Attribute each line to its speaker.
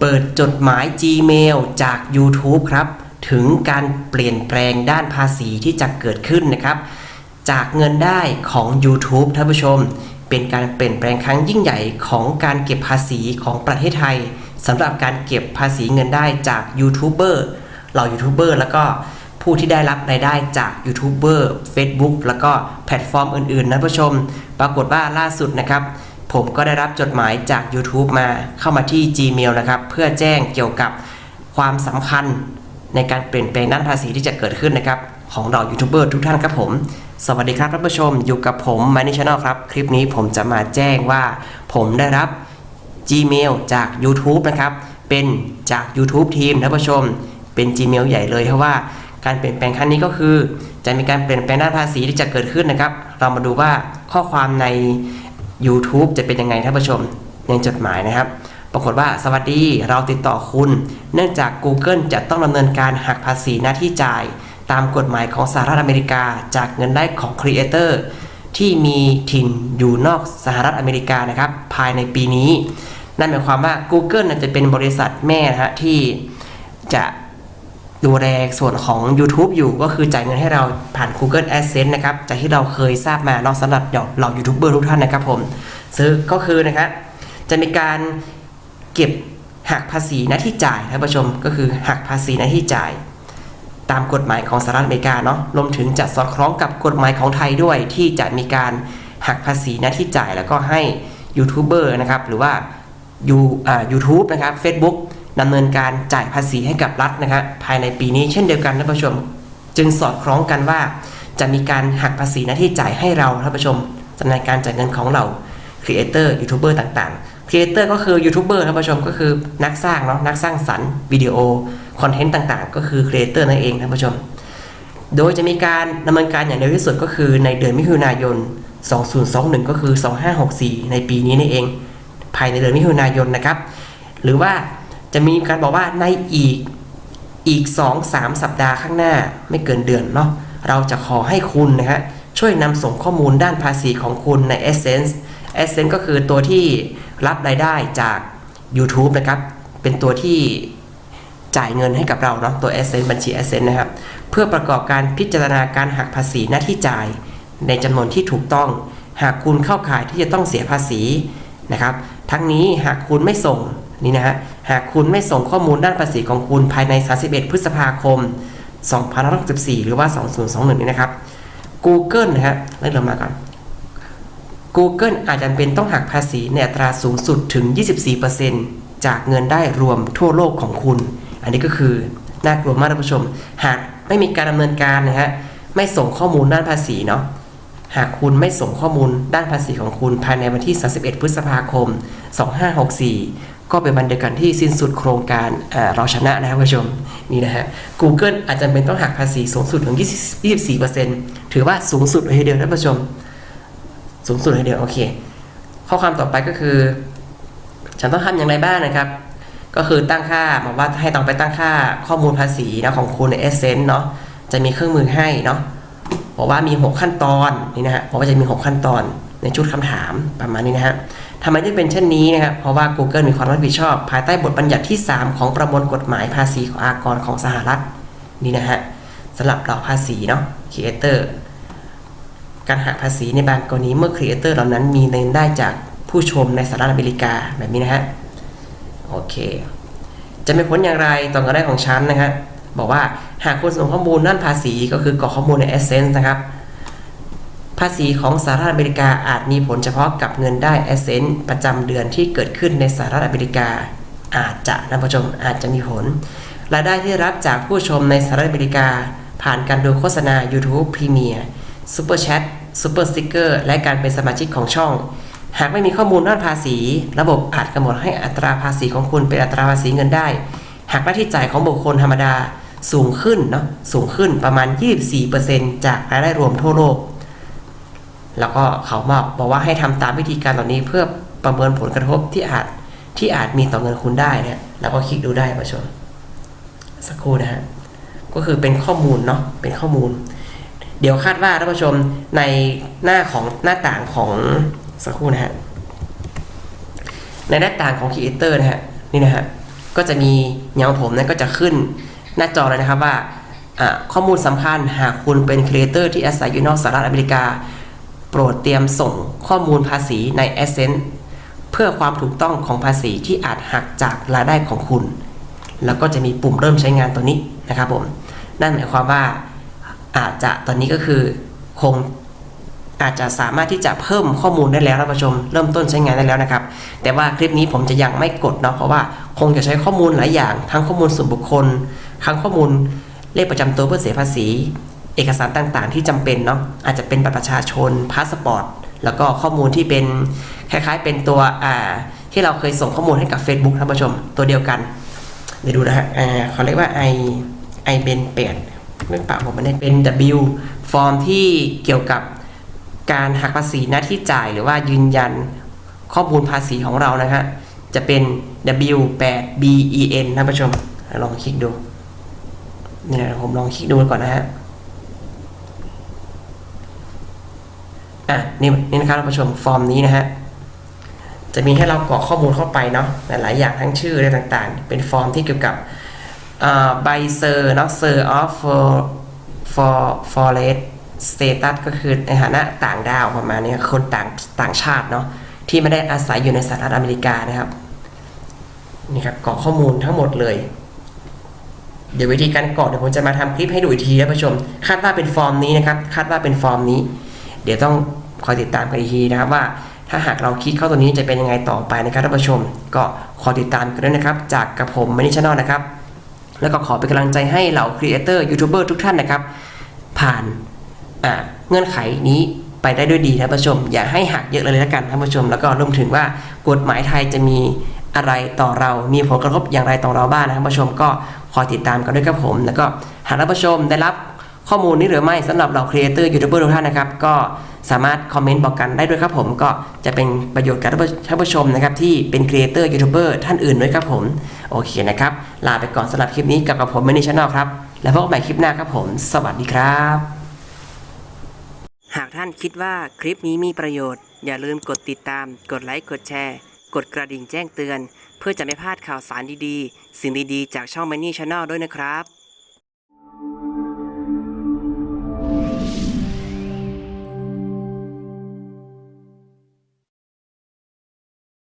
Speaker 1: เปิดจดหมาย Gmail จาก YouTube ครับ ถึงการเปลี่ยนแปลงด้านภาษีที่จะเกิดขึ้นนะครับ จากเงินได้ของ YouTube ท่านผู้ชม เป็นการเปลี่ยนแปลงครั้งยิ่งใหญ่ของการเก็บภาษีของประเทศไทยสำหรับการเก็บภาษีเงินได้จากยูทูบเบอร์เหล่ายูทูบเบอร์แล้วก็ผู้ที่ได้รับรายได้จากยูทูบเบอร์ Facebook แล้วก็แพลตฟอร์มอื่นๆนะผู้ชม ปรากฏว่าล่าสุดนะครับ ผมก็ได้รับจดหมายจาก YouTube มาเข้ามาที่ Gmail นะครับ เพื่อแจ้งเกี่ยวกับความสำคัญในการเปลี่ยนแปลงด้านภาษีที่จะเกิดขึ้นนะครับ ของเรายูทูบเบอร์ทุกท่านครับผม สวัสดีครับท่านผู้ชมอยู่กับผมมานิชแนลครับ คลิปนี้ผมจะมาแจ้งว่า ผมได้รับ Gmail จาก YouTube นะครับ เป็นจาก YouTube ทีมท่านผู้ชม เป็น Gmail ใหญ่เลยเพราะว่าการเปลี่ยนแปลงครั้งนี้ก็คือ จะมีการเปลี่ยนแปลงด้านภาษีที่จะเกิดขึ้นนะครับ เรามาดูว่าข้อความใน YouTube จะเป็นยังไงท่านผู้ชมในจดหมายนะครับ ปรากฏว่าสวัสดีเราติดต่อคุณ เนื่องจาก Google จะต้องดำเนินการหักภาษีหน้าที่จ่าย ตามกฎหมายของสหรัฐอเมริกา จากเงินได้ของ Creator ที่มีถิ่นอยู่นอกสหรัฐอเมริกานะครับ ภายในปีนี้ นั่นหมายความว่า Google จะเป็นบริษัทแม่นะฮะที่จะ ดูแลส่วนของ YouTube อยู่ก็คือจ่ายเงินให้เราผ่าน Google Adsense นะครับจากที่เราเคยทราบมาเนอกสำหรับเหล่ายูทูบเบอร์ทุกท่านนะครับผมซึ่งก็คือนะครับจะมีการเก็บหักภาษีหน้าที่จ่ายท่านผู้ชมก็คือหักภาษีหน้าที่จ่าย ตามกฎหมายของสหรัฐอเมริกาเนาะรวมถึงจะสอดคล้องกับกฎหมายของไทยด้วยที่จะมีการหักภาษีหน้าที่จ่ายแล้วก็ให้ยูทูบเบอร์นะครับหรือว่ายูอ่ายูทูบนะครับ Facebook ดำเนินการจ่ายภาษีให้กับรัฐนะครับภายในปีนี้เช่นเดียวกันท่านผู้ชม จึงสอดคล้องกันว่า จะมีการหักภาษีหน้าที่จ่ายให้เราท่านผู้ชมสำหรับการจ่ายเงินของเราครีเอเตอร์ยูทูบเบอร์ต่างๆครีเอเตอร์ก็คือยูทูบเบอร์ท่านผู้ชมก็คือนักสร้างเนาะนักสร้างสรรค์วิดีโอคอนเทนต์ต่างๆ ก็คือครีเอเตอร์นั่นเองท่านผู้ชม โดยจะมีการดำเนินการอย่างเร็วที่สุดก็คือในเดือนมิถุนายน 2021 ก็คือ 2564 ในปีนี้นี่เอง ภายในเดือนมิถุนายนนะครับ หรือว่า จะมีการบอกว่าในอีกอีก 2-3 สัปดาห์ข้างหน้าไม่เกินเดือนเนาะเราจะขอให้คุณนะฮะช่วยนำส่งข้อมูลด้านภาษีของคุณใน Essence Essence ก็คือตัวที่รับรายได้จาก YouTube นะครับ เป็นตัวที่จ่ายเงินให้กับเราเนาะตัว Essence บัญชี Essence นะครับ เพื่อประกอบการพิจารณาการหักภาษีหน้าที่จ่าย ในจำนวนที่ถูกต้อง หากคุณเข้าข่ายที่จะต้องเสียภาษีนะครับ ทั้งนี้หากคุณไม่ส่ง นี่นะฮะหากคุณไม่ส่งข้อมูลด้านภาษีของคุณภายใน 31 พฤษภาคม 2564 หรือว่า 2021 นี่นะครับ Google นะฮะเริ่มลงมาก่อน Google อาจจำเป็นต้องหักภาษีในอัตราสูงสุดถึง 24%จากเงินได้รวมทั่วโลกของคุณ อันนี้ก็คือน่ากลัวมากท่านผู้ชม หากไม่มีการดำเนินการนะฮะ ไม่ส่งข้อมูลด้านภาษีเนาะ หากคุณไม่ส่งข้อมูลด้านภาษีของคุณภายในวันที่ 31 พฤษภาคม 2564 ก็เป็นวันเดียวกันที่สิ้นสุดโครงการเราชนะนะครับผู้ชมนี่นะฮะ Google อาจจะเป็นต้องหักภาษีสูงสุดถึง 24%ถือว่าสูงสุดเลยทีเดียวท่านผู้ชม สูงสุดเลยทีเดียวโอเค ข้อความต่อไปก็คือ ฉันต้องทำอย่างไรบ้างนะครับ ก็คือตั้งค่าบอกว่าให้ต้องไปตั้งค่าข้อมูลภาษีนะของคุณใน Essence เนาะจะมีเครื่องมือให้เนาะบอกว่ามี 6 ขั้นตอนนี่นะฮะบอกว่าจะมี 6 ขั้นตอน ในชุดคำถามประมาณนี้นะฮะทำไมถึงเป็นเช่นนี้นะครับ เพราะว่า Google มีความรับผิดชอบ ภายใต้บทบัญญัติที่ 3 ของประมวลกฎหมายภาษีของอากรของสหรัฐนี่นะฮะสำหรับเราภาษีเนาะ Creator การหักภาษีในบางกรณีเมื่อ Creator เหล่านั้นมีเงินได้จากผู้ชมในสหรัฐอเมริกาแบบนี้นะฮะโอเค จะมีผลอย่างไรต่อเงินได้ของฉันนะฮะบอกว่าหากคุณส่งข้อมูลด้านภาษีก็คือกรอกข้อมูลใน Essence นะครับ ภาษีของสหรัฐอเมริกาอาจมีผลเฉพาะกับเงินได้ Essence ประจำเดือนที่เกิดขึ้นในสหรัฐอเมริกา อาจจะนะผู้ชมอาจจะมีผลรายได้ที่รับจากผู้ชมในสหรัฐอเมริกา ผ่านการดูโฆษณา YouTube Premium Super Chat Super Sticker และการเป็นสมาชิกของช่อง หากไม่มีข้อมูลด้านภาษี ระบบอาจกำหนดให้อัตราภาษีของคุณเป็นอัตราภาษีเงินได้ หากหน้าที่จ่ายของบุคคลธรรมดาสูงขึ้นเนาะสูงขึ้นประมาณ 24%จากรายได้รวมทั่วโลก แล้วก็เขาบอกบอกว่าให้ทำตามวิธีการเหล่านี้เพื่อประเมินผลกระทบที่อาจที่อาจมีต่อเงินคุณได้เนี่ยแล้วก็คลิกดูได้ผู้ชมสักครู่นะฮะก็คือเป็นข้อมูลเนาะเป็นข้อมูล เดี๋ยวคาดว่าท่านผู้ชมในหน้าของหน้าต่างของสักครู่นะฮะในหน้าต่างของ Creator นะฮะนี่นะฮะก็จะมีอย่างผมนะก็จะขึ้นหน้าจอเลยนะครับว่าข้อมูลสำคัญหากคุณเป็นครีเอเตอร์ที่อาศัยอยู่นอกสหรัฐอเมริกา รดเตรียมส่งข้อมูลภาษีใน a s c e n t เพื่อความถูกต้องของภาษีที่อาจหักจากรายได้ของคุณ แล้วก็จะมีปุ่มเริ่มใช้งานตัวนี้นะครับผมนั่นหมายความว่าอาจจะตอนนี้ก็คือคงอาจจะสามารถที่จะเพิ่มข้อมูลได้แล้วท่านผู้ชม เริ่มต้นใช้งานได้แล้วนะครับ แต่ว่าคลิปนี้ผมจะยังไม่กดเนาะเพราะว่าคงจะใช้ข้อมูลหลายอย่าง ทั้งข้อมูลส่วนบุคคล ทั้งข้อมูลเลขประจำตัวเพื่อเสียภาษี เอกสารต่างๆ ที่จำเป็นเนาะอาจจะเป็นบัตรประชาชนพาสปอร์ตแล้วก็ข้อมูลที่เป็นคล้ายๆ เป็นตัวอ่าที่เราเคยส่งข้อมูลให้กับ Facebook ท่านผู้ชมตัวเดียวกันเดี๋ยวดูนะฮะอ่าเขาเรียกว่า i i เบนเปดไม่ปากผมมันได้เป็น W ฟอร์มที่เกี่ยวกับการหักภาษีหน้าที่จ่ายหรือว่ายืนยันข้อมูลภาษีของเรานะฮะจะเป็น W 8 B E N ท่านผู้ชมลองคลิกดูนี่นะผมลองคลิกดูก่อนนะฮะ อะนี่นี่นะครับท่านผู้ชมฟอร์มนี้นะฮะจะมีให้เรากรอกข้อมูลเข้าไปเนาะหลายอย่างทั้งชื่ออะไรต่างๆ เป็นฟอร์มที่เกี่ยวกับใบเซอร์เนาะเซอร์ออฟ for for forest status ก็คือในฐานะต่างดาวประมาณนี้คนต่างต่างชาติเนาะที่ไม่ได้อาศัยอยู่ในสหรัฐอเมริกานะครับนี่ครับกรอกข้อมูลทั้งหมดเลย เดี๋ยววิธีการกรอกเดี๋ยวผมจะมาทำคลิปให้ดูอีกทีนะผู้ชม คาดว่าเป็นฟอร์มนี้นะครับ คาดว่าเป็นฟอร์มนี้ เดี๋ยวต้องคอยติดตามกันอีกทีนะครับว่าถ้าหากเราคิดเข้าตัวนี้จะเป็นยังไงต่อไปนะครับท่านผู้ชม ก็ขอติดตามกันด้วยนะครับ จากกับผมมินิชแนลนะครับ แล้วก็ขอเป็นกำลังใจให้เหล่าครีเอเตอร์ยูทูบเบอร์ทุกท่านนะครับ ผ่านเงื่อนไขนี้ไปได้ด้วยดีท่านผู้ชม อย่าให้หักเยอะเลยแล้วกันท่านผู้ชม แล้วก็รวมถึงว่ากฎหมายไทยจะมีอะไรต่อเรา มีผลกระทบอย่างไรต่อเราบ้างนะครับท่านผู้ชม ก็คอยติดตามกันด้วยครับผม แล้วก็หากท่านผู้ชมได้รับ ข้อมูลนี้หรือไม่สำหรับเราครีเอเตอร์ยูทูบเบอร์ทุกท่านนะครับ ก็สามารถคอมเมนต์บอกกันได้ด้วยครับผม ก็จะเป็นประโยชน์กับท่านผู้ชมนะครับ ที่เป็นครีเอเตอร์ยูทูบเบอร์ท่านอื่นด้วยครับผม โอเคนะครับ ลาไปก่อนสำหรับคลิปนี้กับกับผมมินิชแนลครับ แล้วพบกันใหม่คลิปหน้าครับผม สวัสดีครับ หากท่านคิดว่าคลิปนี้มีประโยชน์ อย่าลืมกดติดตาม กดไลค์กดแชร์กดกระดิ่งแจ้งเตือน เพื่อจะไม่พลาดข่าวสารดีๆ สิ่งดีๆ จากช่อง Money Channel ด้วยนะครับ